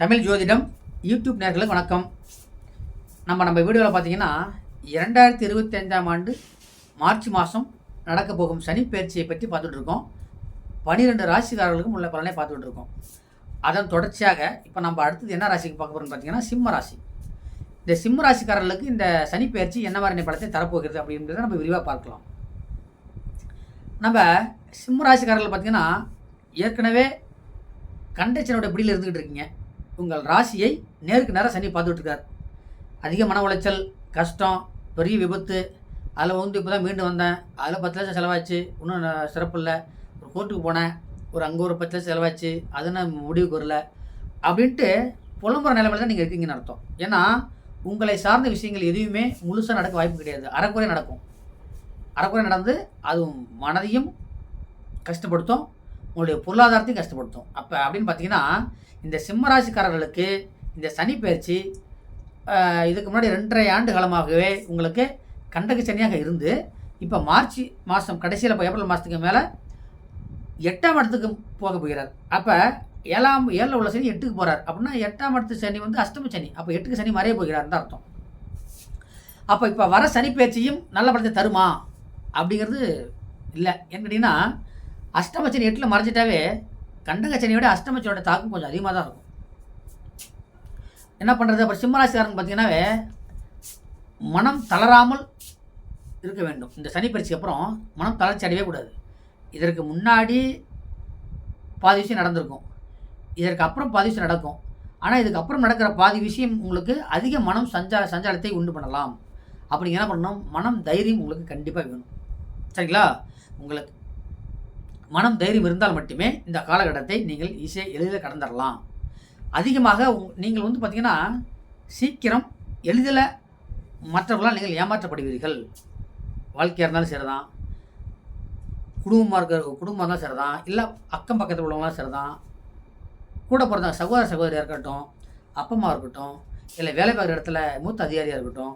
தமிழ் ஜோதிடம் யூடியூப் நேர்களுக்கு வணக்கம். நம்ம நம்ம வீடியோவில் பார்த்தீங்கன்னா இரண்டாயிரத்தி இருபத்தஞ்சாம் ஆண்டு மார்ச் மாதம் நடக்க போகும் சனி பயிற்சியை பற்றி பார்த்துட்டு இருக்கோம். பனிரெண்டு ராசிக்காரர்களுக்கும் உள்ள பலனை பார்த்துட்டு இருக்கோம். அதன் தொடர்ச்சியாக இப்போ நம்ம அடுத்தது என்ன ராசிக்கு பார்க்க போகிறோம்னு பார்த்தீங்கன்னா சிம்ம ராசி. இந்த சிம்ம ராசிக்காரர்களுக்கு இந்த சனி பயிற்சி என்ன மாதிரி பலத்தை தரப்போகிறது அப்படின்றத நம்ம விரிவாக பார்க்கலாம். நம்ம சிம்ம ராசிக்காரர்கள் பார்த்தீங்கன்னா ஏற்கனவே கண்டச்சனோட பிடியில் இருந்துக்கிட்டு இருக்கீங்க. உங்கள் ராசியை நேருக்கு நேரம் சனி பார்த்துட்ருக்கார். அதிக மன உளைச்சல் கஷ்டம் பெரிய விபத்து அதில் வந்து இப்போ தான் மீண்டு வந்தேன். அதில் பத்து லட்சம் செலவாச்சு. இன்னும் சிறப்பு இல்லை. ஒரு கோர்ட்டுக்கு போனேன். ஒரு அங்கே ஒரு பத்து லட்சம் செலவாச்சு. அது நான் முடிவுக்கு வரல? அப்படின்ட்டு புலம்புற நிலைமையில் தான் நீங்கள் இருக்கீங்கன்னு அர்த்தம். ஏன்னா உங்களை சார்ந்த விஷயங்கள் எதுவுமே முழுசாக நடக்க வாய்ப்பு கிடையாது. அறக்குறை நடக்கும். அறக்குறை நடந்து அதுவும் மனதையும் கஷ்டப்படுத்தும். உங்களுடைய பொருளாதாரத்தையும் கஷ்டப்படுத்தும். அப்போ அப்படின்னு பார்த்தீங்கன்னா இந்த சிம்மராசிக்காரர்களுக்கு இந்த சனி பயிற்சி இதுக்கு முன்னாடி ரெண்டரை ஆண்டு காலமாகவே உங்களுக்கு கண்டக சனியாக இருந்து இப்போ மார்ச் மாதம் கடைசியில் இப்போ ஏப்ரல் மாதத்துக்கு மேலே எட்டாம் இடத்துக்கு போக போகிறார். அப்போ ஏழாம் ஏழில் உள்ள சனி எட்டுக்கு போகிறார் அப்படின்னா எட்டாம் இடத்து சனி வந்து அஷ்டம சனி. அப்போ எட்டுக்கு சனி மறைய போகிறார்னு அர்த்தம். அப்போ இப்போ வர சனி பயிற்சியும் நல்ல படத்தை தருமா? அப்படிங்கிறது இல்லை. ஏன்னு கேட்டிங்கன்னா சனி எட்டில் மறைஞ்சிட்டாவே கண்டகச்சனியோட அஷ்டமச்சனோட தாக்கம் கொஞ்சம் அதிகமாக தான் இருக்கும். என்ன பண்ணுறது அப்புறம் சிம்மராசிக்காரன் பார்த்தீங்கன்னாவே மனம் தளராமல் இருக்க வேண்டும். இந்த சனி பயிற்சிக்கு அப்புறம் மனம் தளர்ச்சி அடையவே கூடாது. இதற்கு முன்னாடி பாதி விஷயம் நடந்திருக்கும். இதற்கு அப்புறம் பாதி விஷயம் நடக்கும். ஆனால் இதுக்கு அப்புறம் நடக்கிற பாதி விஷயம் உங்களுக்கு அதிக மனம் சஞ்சா சஞ்சாரத்தை உண்டு பண்ணலாம். அப்படிங்க என்ன பண்ணணும்? மனம் தைரியம் உங்களுக்கு கண்டிப்பாக வேணும். சரிங்களா? உங்களுக்கு மனம் தைரியம் இருந்தால் மட்டுமே இந்த காலகட்டத்தை நீங்கள் ஈஸியாக எளிதில் கடந்துடலாம். அதிகமாக உங் நீங்கள் வந்து பார்த்தீங்கன்னா சீக்கிரம் எளிதில் மற்றவர்களால் நீங்கள் ஏமாற்றப்படுவீர்கள். வாழ்க்கையாக இருந்தாலும் சரிதான். குடும்பமாக இருக்கிற குடும்பம் இருந்தாலும் சரிதான். இல்லை அக்கம் பக்கத்தில் உள்ளவங்களாம் சரிதான். கூட பிறந்த சகோதர சகோதரியாக இருக்கட்டும் அப்பம்மா இருக்கட்டும் இல்லை வேலை பார்க்குற இடத்துல மூத்த அதிகாரியாக இருக்கட்டும்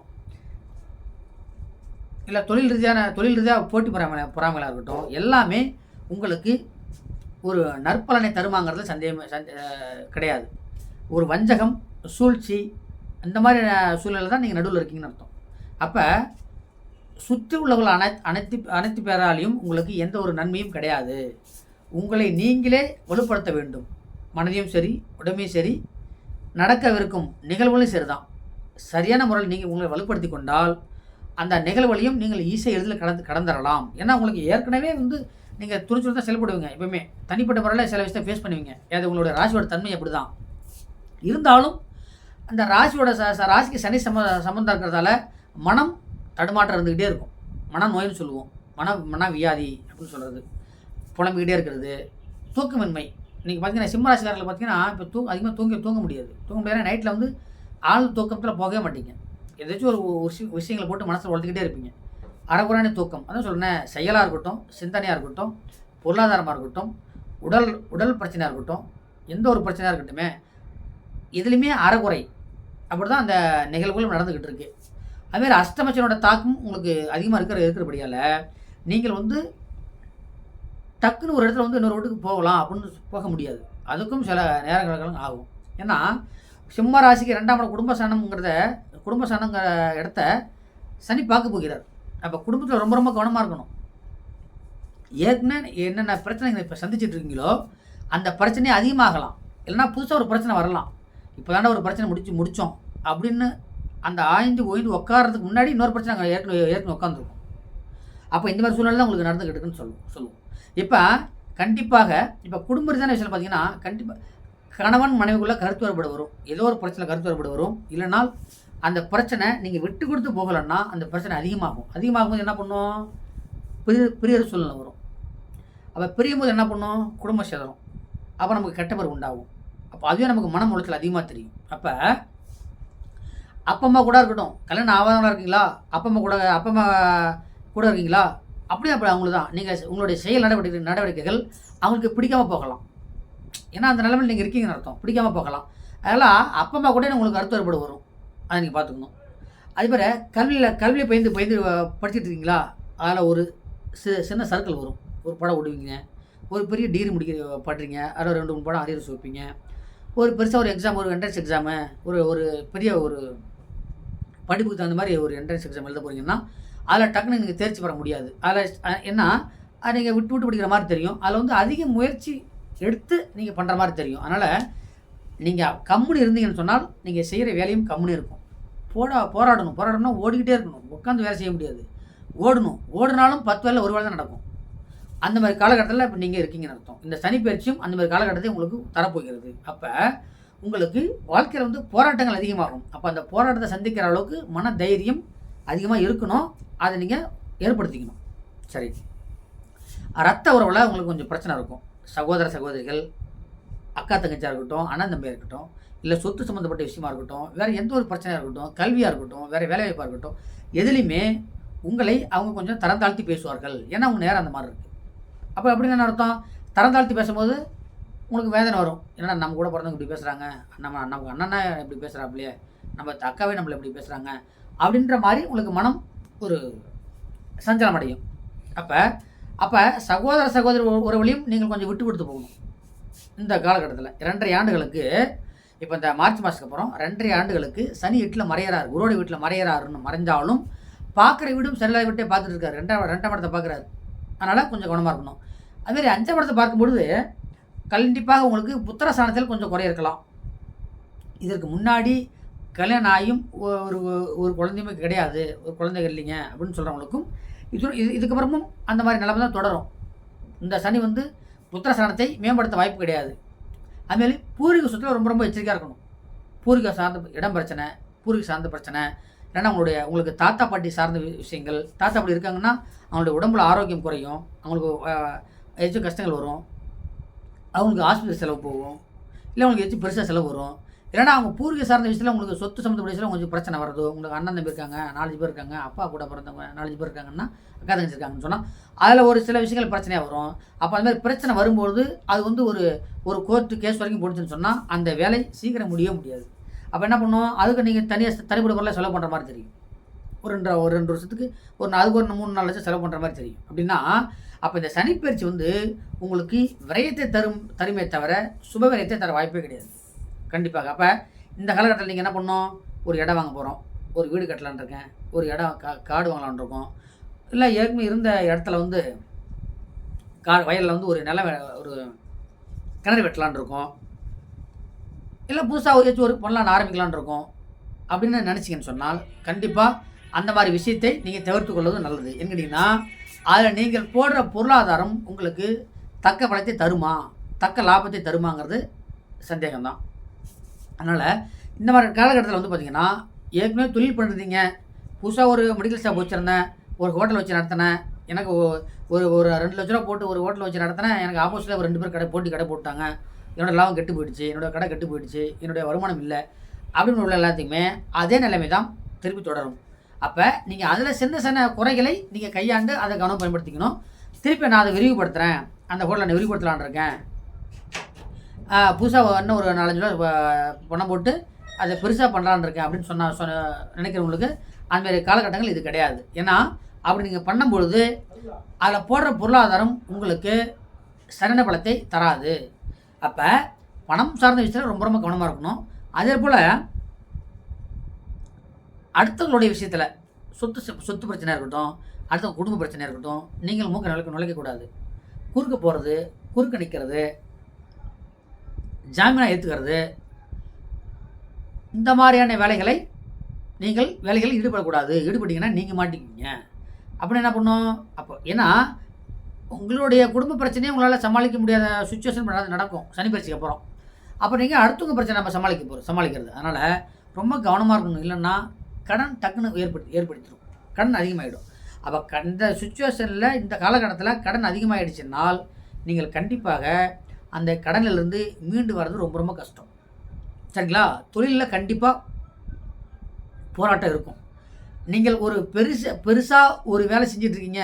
இல்லை தொழில் ரீதியான தொழில் ரீதியாக போட்டி பொறாமை பொறாமைகளாக இருக்கட்டும் எல்லாமே உங்களுக்கு ஒரு நற்பலனை தருமாங்கிறது சந்தேகம் சந்தே கிடையாது. ஒரு வஞ்சகம் சூழ்ச்சி அந்த மாதிரி சூழ்நிலை தான் நீங்கள் நடுவில் இருக்கீங்கன்னு அர்த்தம். அப்போ சுற்றி உள்ளவர்கள் அனை அனைத்து அனைத்து பேராலையும் உங்களுக்கு எந்த ஒரு நன்மையும் கிடையாது. உங்களை நீங்களே வலுப்படுத்த வேண்டும். மனதையும் சரி உடமையும் சரி நடக்கவிருக்கும் நிகழ்வுகளும் சரிதான். சரியான முறையில் நீங்கள் உங்களை வலுப்படுத்தி கொண்டால் அந்த நிகழ்வுகளையும் நீங்கள் ஈஸியாக எளிதில் கடந்து கடந்துடலாம் ஏன்னா உங்களுக்கு ஏற்கனவே வந்து நீங்கள் துணிச்சல் தான் செயல்படுவீங்க எப்பவுமே தனிப்பட்ட முறையில் சில விஷயத்தை ஃபேஸ் பண்ணுவீங்க. அது உங்களோட ராசியோட தன்மை அப்படி தான் இருந்தாலும் அந்த ராசியோட ச ச- ராசிக்கு சனி சம்ம சம்மந்தம் இருக்கிறதால மனம் தடுமாற்றம் இருந்துக்கிட்டே இருக்கும். மன நோய்னு சொல்லுவோம். மன மன வியாதி அப்படின்னு சொல்கிறது புலம்பிக்கிட்டே இருக்கிறது. தூக்கமின்மை. நீங்கள் பார்த்தீங்கன்னா சிம்ம ராசிக்காரர்கள் பார்த்தீங்கன்னா இப்போ தூ அதிகமாக தூங்க தூங்க முடியாது. தூங்க முடியாது நைட்டில் வந்து ஆள் தூக்கத்தில் போகவே மாட்டீங்க. ஏதாச்சும் ஒரு விஷயங்களை போட்டு மனசில் வளர்த்துக்கிட்டே இருப்பீங்க. அறகுறான தூக்கம். அதான் சொல்கிறேன் செயலாக இருக்கட்டும் சிந்தனையாக இருக்கட்டும் பொருளாதாரமாக இருக்கட்டும் உடல் உடல் பிரச்சனையாக இருக்கட்டும் எந்த ஒரு பிரச்சனையாக இருக்கட்டுமே இதுலேயுமே அறகுறை. அப்படி தான் அந்த நிகழ்வுகளும் நடந்துக்கிட்டு இருக்கு. அதுமாரி அஷ்டமச்சனோட தாக்கம் உங்களுக்கு அதிகமாக இருக்கிற இருக்கிறபடியால் நீங்கள் வந்து டக்குன்னு ஒரு இடத்துல வந்து இன்னொரு வீட்டுக்கு போகலாம் அப்படின்னு போக முடியாது. அதுக்கும் சில நேரங்களும் ஆகும். ஏன்னா சிம்ம ராசிக்கு ரெண்டாம் இடம் குடும்ப சனம்ங்கிறத குடும்ப சனங்கிற இடத்த சனி பார்க்க போகிறார். அப்போ குடும்பத்தில் ரொம்ப ரொம்ப கவனமாக இருக்கணும். ஏற்கனவே என்னென்ன பிரச்சனை இப்போ சந்திச்சிட்டு இருக்கீங்களோ அந்த பிரச்சனையே அதிகமாகலாம். இல்லைன்னா புதுசாக ஒரு பிரச்சனை வரலாம். இப்போ ஒரு பிரச்சனை முடிச்சு முடித்தோம் அப்படின்னு அந்த ஆய்ந்து ஓய்ந்து உட்காரதுக்கு முன்னாடி இன்னொரு பிரச்சனை அங்கே ஏற்கனவே ஏற்கனவே உட்காந்துருக்கும் அப்போ இந்த மாதிரி சூழ்நிலை தான் உங்களுக்கு நடந்துக்கிட்டு இருக்குன்னு சொல்லுவோம் சொல்லுவோம். இப்போ கண்டிப்பாக இப்போ குடும்ப ரீதியான விஷயம் பார்த்தீங்கன்னா கண்டிப்பாக கணவன் மனைவிக்குள்ளே கருத்து வேறுபாடு வரும். ஏதோ ஒரு பிரச்சனை கருத்து வேறுபாடு வரும். இல்லைனால் அந்த பிரச்சனை நீங்கள் விட்டு கொடுத்து போகலைன்னா அந்த பிரச்சனை அதிகமாகும். அதிகமாகும்போது என்ன பண்ணும்? பிரிய பிரியர் சூழ்நிலை வரும். அப்போ பிரியும் போது என்ன பண்ணும்? குடும்ப சேதம். அப்போ நமக்கு கெட்ட பேர் உண்டாகும். அப்போ அதுவே நமக்கு மனம் உளைச்சல் அதிகமாக தெரியும். அப்போ அப்பா அம்மா கூட இருக்கட்டும். கல்யாணம் ஆகாதவங்களா இருக்கீங்களா? அப்பா அம்மா கூட அப்பா அம்மா கூட இருக்கீங்களா? அப்படியே அப்படி அவங்களுக்கு தான். நீங்கள் உங்களுடைய செயல் நடவடிக்கை நடவடிக்கைகள் அவங்களுக்கு பிடிக்காம போகலாம். ஏன்னா அந்த நிலைமையில் நீங்கள் இருக்கீங்கன்னு அர்த்தம். பிடிக்காம போகலாம். அதெல்லாம் அப்பா அம்மா கூட உங்களுக்கு கருத்து வேறுபாடு வரும். அதை நீங்கள் பார்த்துக்கணும். அதுபோல் கல்வியில் கல்வியை பயந்து பயந்து படிச்சுட்டு இருக்கீங்களா? அதில் ஒரு சி சின்ன சர்க்கிள் வரும். ஒரு படம் விடுவீங்க ஒரு பெரிய டிகிரி முடிக்க பண்ணுறீங்க அதில் ரெண்டு மூணு படம் அரியர்ஸ் வைப்பீங்க. ஒரு பெருசாக ஒரு எக்ஸாம் ஒரு என்ட்ரன்ஸ் எக்ஸாமு ஒரு ஒரு பெரிய ஒரு படிப்புக்கு தகுந்த மாதிரி ஒரு என்ட்ரன்ஸ் எக்ஸாம் எழுத போகிறீங்கன்னா அதில் டக்குன்னு நீங்கள் தேர்ச்சி பெற முடியாது. அதில் ஏன்னா அது நீங்கள் விட்டு விட்டு படிக்கிற மாதிரி தெரியும். அதில் வந்து அதிக முயற்சி எடுத்து நீங்கள் பண்ணுற மாதிரி தெரியும். அதனால் நீங்கள் கம்முன்னு இருந்தீங்கன்னு சொன்னால் நீங்கள் செய்கிற வேலையும் கம்முன்னு இருக்கும். போடா போராடணும். போராடணும்னா ஓடிக்கிட்டே இருக்கணும். உட்காந்து வேலை செய்ய முடியாது. ஓடணும். ஓடினாலும் பத்து வேலை ஒரு வேலை தான் நடக்கும். அந்த மாதிரி காலகட்டத்தில் இப்போ நீங்கள் இருக்கீங்கன்னு அர்த்தம். இந்த சனி பயிற்சியும் அந்த மாதிரி காலகட்டத்தை உங்களுக்கு தரப்போகிறது. அப்போ உங்களுக்கு வாழ்க்கையில் வந்து போராட்டங்கள் அதிகமாகும். அப்போ அந்த போராட்டத்தை சந்திக்கிற அளவுக்கு மன தைரியம் அதிகமாக இருக்கணும். அதை நீங்கள் ஏற்படுத்திக்கணும். சரி. ரத்த உறவில் உங்களுக்கு கொஞ்சம் பிரச்சனை இருக்கும். சகோதர சகோதரிகள் அக்கா தங்கச்சியாக இருக்கட்டும் அண்ணன் தம்பியாக இருக்கட்டும் இல்லை சொத்து சம்மந்தப்பட்ட விஷயமா இருக்கட்டும் வேறு எந்த ஒரு பிரச்சனையாக இருக்கட்டும் கல்வியாக இருக்கட்டும் வேறு வேலைவாய்ப்பாக இருக்கட்டும் எதுலேயுமே உங்களை அவங்க கொஞ்சம் தரம் தாழ்த்தி பேசுவார்கள். ஏன்னா அவங்க நேரம் அந்த மாதிரி இருக்குது அப்போ அப்படின்னு என்ன அர்த்தம்? தரம் தாழ்த்தி பேசும்போது உங்களுக்கு வேதனை வரும். ஏன்னா நம்ம கூட பிறந்தவங்க இப்படி பேசுகிறாங்க நம்ம நமக்கு அண்ணனா இப்படி பேசுகிறாப்லையே நம்ம அக்காவே நம்மளை இப்படி பேசுகிறாங்க அப்படின்ற மாதிரி உங்களுக்கு மனம் ஒரு சஞ்சலம் அடையும். அப்போ அப்போ சகோதர சகோதரி உறவுலையும் நீங்கள் கொஞ்சம் விட்டு கொடுத்து போகணும். இந்த காலகட்டத்தில் இரண்டரை ஆண்டுகளுக்கு இப்போ இந்த மார்ச் மாதத்துக்கு அப்புறம் ரெண்டரை ஆண்டுகளுக்கு சனி வீட்டில் மறையறாரு. குருவோட வீட்டில் மறையறாருன்னு மறைஞ்சாலும் பார்க்குற வீடும் செல்லாத வீட்டே பார்த்துட்டு இருக்காரு. ரெண்டாம் ரெண்டாம் இடத்தை பார்க்குறாரு. அதனால் கொஞ்சம் கவனமாக இருக்கணும். அதுமாரி அஞ்சாம் இடத்தை பார்க்கும்பொழுது கண்டிப்பாக உங்களுக்கு புத்திரஸ்தானத்தில் கொஞ்சம் குறை இருக்கலாம். இதற்கு முன்னாடி கல்யாணம் ஆகியும் ஒரு ஒரு குழந்தையுமே கிடையாது. ஒரு குழந்தைகள் இல்லைங்க அப்படின்னு சொல்கிறவங்களுக்கும் இது இது இதுக்கப்புறமும் அந்த மாதிரி நிலைமை தான் தொடரும். இந்த சனி வந்து புத்திரஸ்தானத்தை மேம்படுத்த வாய்ப்பு கிடையாது. அதுமாரி பூர்வீக சொத்தில் ரொம்ப ரொம்ப எச்சரிக்கையாக இருக்கணும். பூர்வீக சார்ந்த இடம் பிரச்சனை பூர்வீக சார்ந்த பிரச்சனை இல்லைன்னா உங்களுடைய உங்களுக்கு தாத்தா பாட்டி சார்ந்த வி- விஷயங்கள் தாத்தா பாட்டி இருக்காங்கன்னா அவங்களுடைய உடம்புல ஆரோக்கியம் குறையும் அவங்களுக்கு ஏதாச்சும் கஷ்டங்கள் வரும் அவங்களுக்கு ஆஸ்பத்திரி செலவு போகும் இல்லை அவங்களுக்கு ஏதாச்சும் பெருசாக செலவு வரும் இல்லைன்னா அவங்க பூர்வீக சார்ந்த விஷயத்தில் உங்களுக்கு சொத்து சம்மந்தப்பட்ட விஷயத்தில் கொஞ்சம் பிரச்சனை வருது உங்களுக்கு அண்ணன் தம்பி இருக்காங்க நாலஞ்சு பேர் இருக்காங்க அப்பா கூட பிறந்தவங்க நாலஞ்சு பேர் இருக்காங்கன்னா அக்கா தங்கச்சி இருக்காங்கன்னு சொன்னால் அதில் ஒரு சில விஷயங்கள் பிரச்சனையாக வரும். அப்போ அந்த மாதிரி பிரச்சனை வரும்பொழுது அது வந்து ஒரு ஒரு கோர்ட்டு கேஸ் வரைக்கும் போட்டுச்சுன்னு சொன்னால் அந்த வேலை சீக்கிரம் முடியவே முடியாது. அப்போ என்ன பண்ணுவோம் அதுக்கு நீங்கள் தனியாக தனிப்பட்ட முறையில் செலவு பண்ணுற மாதிரி தெரியும். ஒரு ரெண்டு ஒரு ரெண்டு வருஷத்துக்கு ஒரு அதுக்கு ஒரு மூணு நாலு லட்சம் செலவு பண்ணுற மாதிரி தெரியும். அப்படின்னா அப்போ இந்த சனிப்பயிற்சி வந்து உங்களுக்கு விரயத்தை தரும் தருமே தவிர சுப விரயத்தை தர வாய்ப்பே கிடையாது. கண்டிப்பாக. அப்போ இந்த காலகட்டத்தில் நீங்கள் என்ன பண்ணோம் ஒரு இடம் வாங்க போகிறோம் ஒரு வீடு கட்டலான்னு இருக்கேன். ஒரு இடம் கா காடு வாங்கலான்னு இருக்கோம். இல்லை ஏற்கனவே இருந்த இடத்துல வந்து கா வயலில் வந்து ஒரு நிலம் ஒரு கிணறு வெட்டலான்னு இருக்கோம். இல்லை புதுசாக ஏதாச்சும் ஒரு பண்ணலான்னு ஆரம்பிக்கலான்னு இருக்கோம். அப்படின்னு நினச்சிங்கன்னு சொன்னால் கண்டிப்பாக அந்த மாதிரி விஷயத்தை நீங்கள் தவிர்த்து கொள்வது நல்லது. என்ன அதில் நீங்கள் போடுற பொருளாதாரம் உங்களுக்கு தக்க பலத்தை தருமா? தக்க லாபத்தை தருமாங்கிறது சந்தேகம்தான். அதனால் இந்த மாதிரி காலகட்டத்தில் வந்து பார்த்தீங்கன்னா ஏற்கனவே தொழில் பண்ணுறீங்க புதுசாக ஒரு மெடிக்கல் ஷாப் வச்சுருந்தேன். ஒரு ஹோட்டல் வச்சு நடத்தினேன். எனக்கு ஒரு ஒரு ரெண்டு லட்ச ரூபா போட்டு ஒரு ஹோட்டல் வச்சு நடத்தினேன். எனக்கு ஆப்போசிட்டில் ஒரு ரெண்டு பேர் கடை போட்டி கடை போட்டாங்க. என்னோடய லாபம் கெட்டு போயிடுச்சு. என்னோட கடை கெட்டு போயிடுச்சு. என்னுடைய வருமானம் இல்லை. அப்படின்னு உள்ள எல்லாத்தையுமே அதே நிலைமை தான் திருப்பி தொடரும். அப்போ நீங்கள் அதில் சின்ன சின்ன குறைகளை நீங்கள் கையாண்டு அதை கவனம் பயன்படுத்திக்கணும். திருப்பி நான் அதை விரிவுபடுத்துகிறேன் அந்த ஹோட்டலை நான் விரிவுபடுத்தலான் இருக்கேன். புதுசாக இன்னும் ஒரு நாலஞ்சு ரூபா பணம் போட்டு அதை பெருசாக பண்ணலான்னு இருக்கேன் அப்படின்னு சொன்ன சொன்ன நினைக்கிறவங்களுக்கு அந்தமாரி காலகட்டங்கள் இது கிடையாது. ஏன்னா அப்படி நீங்கள் பண்ணும்பொழுது அதில் போடுற பொருளாதாரம் உங்களுக்கு சரண பலத்தை தராது. அப்போ பணம் சார்ந்த விஷயத்தில் ரொம்ப ரொம்ப கவனமாக இருக்கணும். அதே போல் அடுத்தவங்களுடைய விஷயத்தில் சொத்து சொத்து பிரச்சனையாக இருக்கட்டும் அடுத்த குடும்ப பிரச்சனையாக இருக்கட்டும் நீங்கள் மூக்க நுழைக்க நுழைக்கக்கூடாது குறுக்க போகிறது குறுக்க நிற்கிறது ஜாமீனாக ஏற்றுக்கிறது இந்த மாதிரியான வேலைகளை நீங்கள் வேலைகளில் ஈடுபடக்கூடாது. ஈடுபட்டீங்கன்னா நீங்கள் மாட்டிக்குவீங்க. அப்படின்னு என்ன பண்ணும்? அப்போ ஏன்னா உங்களுடைய குடும்ப பிரச்சனையை உங்களால் சமாளிக்க முடியாத சுச்சுவேஷன் நடக்கும். சனி பயிற்சிக்கு அப்புறம். அப்போ நீங்கள் அடுத்தவங்க பிரச்சனை நம்ம சமாளிக்க போகிறோம் சமாளிக்கிறது. அதனால் ரொம்ப கவனமாக இருக்கணும். இல்லைன்னா கடன் டக்குன்னு ஏற்படுத்தி ஏற்படுத்திடும் கடன் அதிகமாகிடும் அப்போ அந்த சுச்சுவேஷனில் இந்த காலகட்டத்தில் கடன் அதிகமாகிடுச்சுனால் நீங்கள் கண்டிப்பாக அந்த கடனிலிருந்து மீண்டு வர்றது ரொம்ப ரொம்ப கஷ்டம். சரிங்களா? தொழிலில் கண்டிப்பாக போராட்டம் இருக்கும். நீங்கள் ஒரு பெருச பெருசாக ஒரு வேலை செஞ்சிட்ருக்கீங்க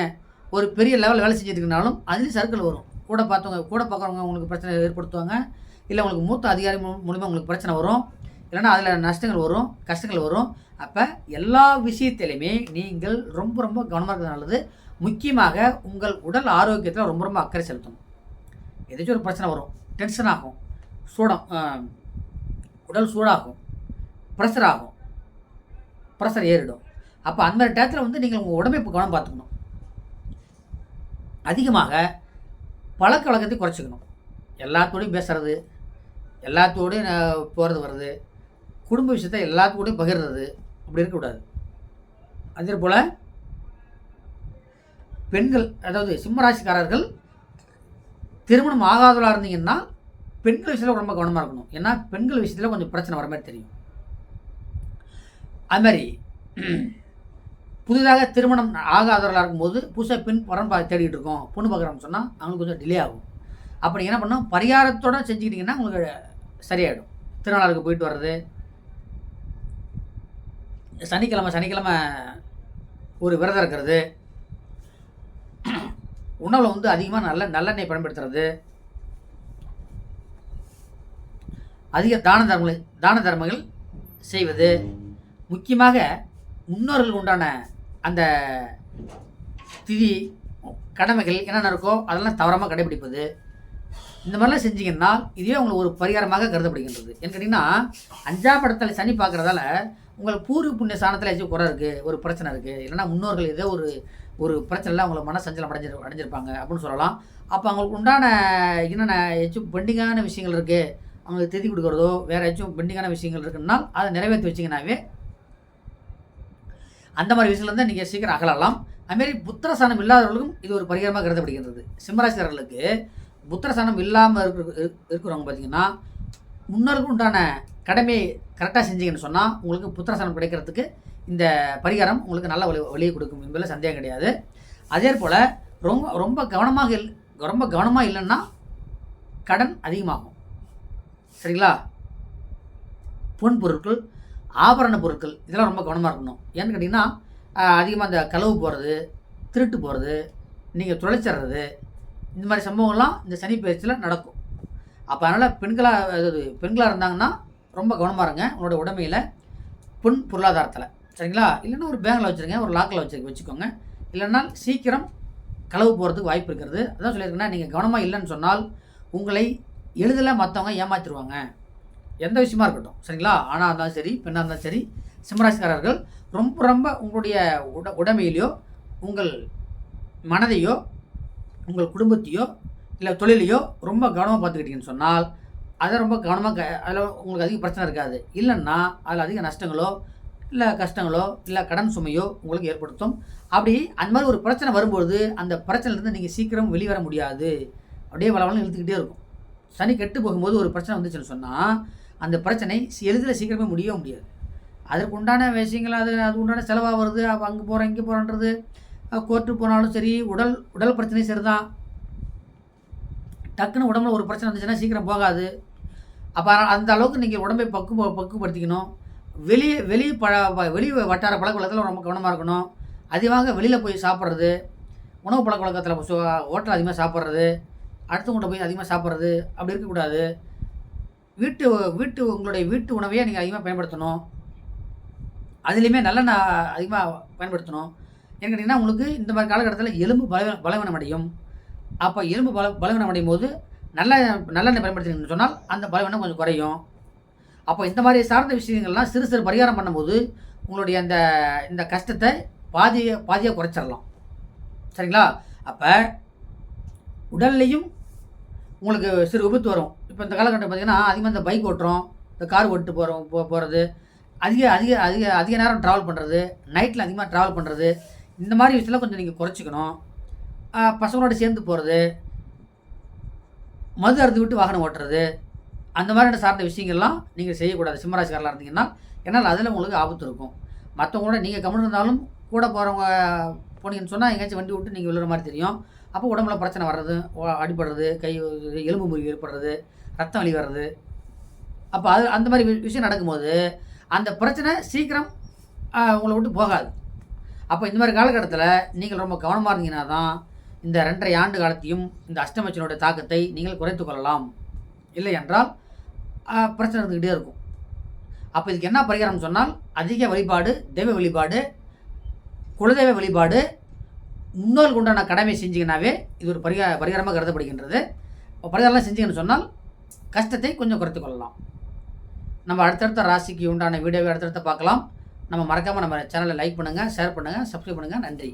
ஒரு பெரிய லெவல் வேலை செஞ்சுட்டுருக்கனாலும் அதுலேயும் சர்க்கிள் வரும். கூட பார்த்தவங்க கூட பார்க்குறவங்க உங்களுக்கு பிரச்சனை ஏற்படுத்துவாங்க. இல்லை உங்களுக்கு மூத்த அதிகாரி மூலிமா உங்களுக்கு பிரச்சனை வரும். இல்லைன்னா அதில் நஷ்டங்கள் வரும் கஷ்டங்கள் வரும். அப்போ எல்லா விஷயத்திலையுமே நீங்கள் ரொம்ப ரொம்ப கவனமாக இருக்கிறது நல்லது. முக்கியமாக உங்கள் உடல் ஆரோக்கியத்தில் ரொம்ப ரொம்ப அக்கறை செலுத்தணும். ஏதாச்சும் ஒரு பிரச்சனை வரும் டென்ஷன் ஆகும் சூடம் உடல் சூடாகும் ப்ரெஷர் ஆகும் ப்ரெஷர் ஏறிடும். அப்போ அந்த மாதிரி டயத்தில் வந்து நீங்கள் உங்கள் உடம்பை இப்போ கவனம் பார்த்துக்கணும். அதிகமாக பழக்க வழக்கத்தை குறைச்சிக்கணும். எல்லாத்தோடையும் பேசுறது எல்லாத்தோடையும் போகிறது வர்றது குடும்ப விஷயத்தை எல்லாத்துக்கூடையும் பகிர்றது அப்படி இருக்கக்கூடாது. அதே போல் பெண்கள் அதாவது சிம்மராசிக்காரர்கள் திருமணம் ஆகாதவளாக இருந்தீங்கன்னா பெண்கள் விஷயத்தில் ரொம்ப கவனமாக இருக்கணும். ஏன்னா பெண்கள் விஷயத்தில் கொஞ்சம் பிரச்சனை வர மாதிரி தெரியும். அதுமாதிரி புதிதாக திருமணம் ஆகாதவர்களாக இருக்கும்போது புதுசாக பெண் படம் பா தேடிட்டு இருக்கோம். பொண்ணு பார்க்குறோம்னு சொன்னால் அவங்களுக்கு கொஞ்சம் டிலே ஆகும். அப்போ நீங்கள் என்ன பண்ணும் பரிகாரத்தோடு செஞ்சுக்கிட்டிங்கன்னா உங்களுக்கு சரியாயிடும். திருநாளுக்கு போயிட்டு வர்றது. சனிக்கிழமை சனிக்கிழமை ஒரு விரதம் இருக்கிறது. உணவில் வந்து அதிகமாக நல்ல நல்லெண்ணெய் பயன்படுத்துறது. அதிக தான தர்மங்கள் தான தர்மங்கள் செய்வது. முக்கியமாக முன்னோர்கள் உண்டான அந்த திதி கடமைகள் என்னென்ன இருக்கோ அதெல்லாம் தவறாமல் கடைபிடிப்பது. இந்த மாதிரிலாம் செஞ்சீங்கன்னா இதுவே உங்களுக்கு ஒரு பரிகாரமாக கருதப்படுகின்றது. ஏன்னு கேட்டிங்கன்னா அஞ்சாம் படத்தில் சனி பார்க்குறதால உங்களுக்கு பூர்வ புண்ணிய சாணத்தில் ஏதாச்சும் குறை இருக்குது ஒரு பிரச்சனை இருக்குது இல்லைன்னா முன்னோர்கள் ஏதோ ஒரு ஒரு பிரச்சனையில் அவங்கள மன சஞ்சலம் அடைஞ்சி அடைஞ்சிருப்பாங்க அப்படின்னு சொல்லலாம். அப்போ அவங்களுக்கு உண்டான என்னென்ன ஏதாச்சும் பெண்டிங்கான விஷயங்கள் இருக்குது அவங்களுக்கு திதி கொடுக்குறதோ வேறு ஏதாச்சும் பெண்டிங்கான விஷயங்கள் இருக்குன்னா அதை நிறைவேற்றி வச்சிங்கனாவே அந்த மாதிரி விஷயத்துலேருந்து நீங்கள் சீக்கிரம் அகலலாம். அதுமாரி புத்திரசானம் இல்லாதவர்களுக்கும் இது ஒரு பரிகாரமாக கருதப்படுகின்றது. சிம்மராசிரியர்களுக்கு புத்திரசானம் இல்லாமல் இருக்கிற இருக்கிறவங்க பார்த்தீங்கன்னா முன்னோருக்கு உண்டான கடமையை கரெக்டாக செஞ்சீங்கன்னு சொன்னால் உங்களுக்கு புத்திரசானம் கிடைக்கிறதுக்கு இந்த பரிகாரம் உங்களுக்கு நல்ல வழி வழியை கொடுக்கும் என்பதில் சந்தேகம் கிடையாது. அதே போல் ரொம்ப ரொம்ப கவனமாக இல் ரொம்ப கவனமாக இல்லைன்னா கடன் அதிகமாகும். சரிங்களா? பொன் பொருட்கள் ஆபரண பொருட்கள் இதெல்லாம் ரொம்ப கவனமாக இருக்கணும். ஏன்னு கேட்டிங்கன்னா அதிகமாக இந்த களவு போகிறது திருட்டு போகிறது நீங்கள் துளைச்சிட்றது இந்த மாதிரி சம்பவங்கள்லாம் இந்த சனி பயிற்சியில் நடக்கும். அப்போ அதனால் பெண்களாக பெண்களாக இருந்தாங்கன்னா ரொம்ப கவனமாக இருங்க. உங்களோட உடமையில் பொன் பொருளாதாரத்தில். சரிங்களா? இல்லைன்னா ஒரு பேங்கில் வச்சுருங்க ஒரு லாக்கில் வச்சு வச்சுக்கோங்க. இல்லைன்னா சீக்கிரம் களவு போகிறதுக்கு வாய்ப்பு இருக்கிறது. அதான் சொல்லியிருக்கேன்னா நீங்கள் கவனமாக இல்லைன்னு சொன்னால் உங்களை எளிதில் மற்றவங்க ஏமாற்றிடுவாங்க எந்த விஷயமா இருக்கட்டும் சரிங்களா? ஆணாக இருந்தாலும் சரி பெண்ணாக இருந்தாலும் சரி சிம்மராசிக்காரர்கள் ரொம்ப ரொம்ப உங்களுடைய உட உடமையிலையோ உங்கள் மனதையோ உங்கள் குடும்பத்தையோ இல்லை தொழிலையோ ரொம்ப கவனமாக பார்த்துக்கிட்டீங்கன்னு சொன்னால் அதை ரொம்ப கவனமாக க அதில் உங்களுக்கு அதிக பிரச்சனை இருக்காது. இல்லைன்னா அதில் அதிக நஷ்டங்களோ இல்லை கஷ்டங்களோ இல்லை கடன் சுமையோ உங்களுக்கு ஏற்படுத்தும். அப்படி அந்த மாதிரி ஒரு பிரச்சனை வரும்பொழுது அந்த பிரச்சனைலேருந்து நீங்கள் சீக்கிரம் வெளிவர முடியாது. அப்படியே வளவளம் இழுத்துக்கிட்டே இருக்கும். சனி கெட்டு போகும்போது ஒரு பிரச்சனை வந்துச்சுன்னு சொன்னால் அந்த பிரச்சனை எளிதில் சீக்கிரமே முடியவே முடியாது. அதற்கு உண்டான விஷயங்கள் அது அது உண்டான செலவாக வருது அப்போ அங்கே போகிறேன் இங்கே போகிறேன்றது கோர்ட்டு போனாலும் சரி உடல் உடல் பிரச்சனை சரி தான் டக்குன்னு உடம்புல ஒரு பிரச்சனை வந்துச்சுன்னா சீக்கிரம் போகாது. அப்போ அந்த அளவுக்கு நீங்கள் உடம்பை பக்கு பக்குப்படுத்திக்கணும் வெளியே வெளி ப வெளி வட்டார பழக்க வழக்கத்தில் ரொம்ப கவனமாக இருக்கணும். அதிகமாக வெளியில் போய் சாப்பிட்றது உணவு பழக்க வழக்கத்தில் ஹோட்டல் அதிகமாக சாப்பிட்றது அடுத்தவங்கள்ட்ட போய் அதிகமாக சாப்பிட்றது அப்படி இருக்கக்கூடாது. வீட்டு வீட்டு உங்களுடைய வீட்டு உணவையே நீங்கள் அதிகமாக பயன்படுத்தணும். அதுலேயுமே நல்லெண்ணெய் அதிகமாக பயன்படுத்தணும். ஏன்னு கேட்டிங்கன்னா உங்களுக்கு இந்த மாதிரி காலகட்டத்தில் எலும்பு பல பலவீனம் அடையும். அப்போ எலும்பு பல பலவீனம் அடையும் போது நல்ல நல்லெண்ணெய் பயன்படுத்தினீங்கன்னு சொன்னால் அந்த பலவீனம் கொஞ்சம் குறையும். அப்போ இந்த மாதிரி சார்ந்த விஷயங்கள்லாம் சிறு சிறு பரிகாரம் பண்ணும்போது உங்களுடைய அந்த இந்த கஷ்டத்தை பாதியை பாதியாக குறைச்சிடலாம் சரிங்களா? அப்போ உடல்லையும் உங்களுக்கு சிறு விபத்து வரும். இப்போ இந்த காலகட்டம் பார்த்திங்கன்னா அதிகமாக இந்த பைக் ஓட்டுறோம் இந்த கார் ஓட்டு போகிறோம் போ போகிறது அதிக அதிக அதிக அதிக நேரம் ட்ராவல் பண்ணுறது நைட்டில் அதிகமாக ட்ராவல் பண்ணுறது இந்த மாதிரி விஷயத்தில் கொஞ்சம் நீங்கள் குறைச்சிக்கணும். பசங்களோட சேர்ந்து போகிறது மது அறுத்து விட்டு வாகனம் ஓட்டுறது அந்த மாதிரியான சார்ந்த விஷயங்கள்லாம் நீங்கள் செய்யக்கூடாது. சிம்மராசிக்காரலாம் இருந்தீங்கன்னா ஏன்னால் அதில் உங்களுக்கு ஆபத்து இருக்கும். மற்றவங்களோட நீங்கள் கவனம் இருந்தாலும் கூட போகிறவங்க போனீங்கன்னு சொன்னால் எங்கேயாச்சும் வண்டி விட்டு நீங்கள் விழுற மாதிரி தெரியும். அப்போ உடம்புல பிரச்சனை வர்றது அடிபடுறது கை எலும்பு முறிவு ஏற்படுறது ரத்தம் வலி வர்றது. அப்போ அது அந்த மாதிரி விஷயம் நடக்கும்போது அந்த பிரச்சனை சீக்கிரம் உங்களை விட்டு போகாது. அப்போ இந்த மாதிரி காலகட்டத்தில் நீங்கள் ரொம்ப கவனமாக இருந்தீங்கன்னா தான் இந்த ரெண்டரை ஆண்டு காலத்தையும் இந்த அஷ்டமச்சனுடைய தாக்கத்தை நீங்கள் குறைத்து கொள்ளலாம். இல்லை என்றால் பிரச்சனை இருந்துக்கிட்டே இருக்கும். அப்போ இதுக்கு என்ன பரிகாரம் சொன்னால் அதிக வழிபாடு தெய்வ வழிபாடு குலதெய்வ வழிபாடு முன்னோர்களுக்கு உண்டான கடமை செஞ்சிங்கனாவே இது ஒரு பரிகா பரிகாரமாக கருதப்படுகின்றது. பரிகாரம்லாம் செஞ்சிங்கன்னு சொன்னால் கஷ்டத்தை கொஞ்சம் குறைத்து கொள்ளலாம். நம்ம அடுத்தடுத்த ராசிக்கு உண்டான வீடியோவை அடுத்தடுத்த பார்க்கலாம். நம்ம மறக்காமல் நம்ம சேனலை லைக் பண்ணுங்கள் ஷேர் பண்ணுங்கள் சப்ஸ்கிரைப் பண்ணுங்கள் நன்றி.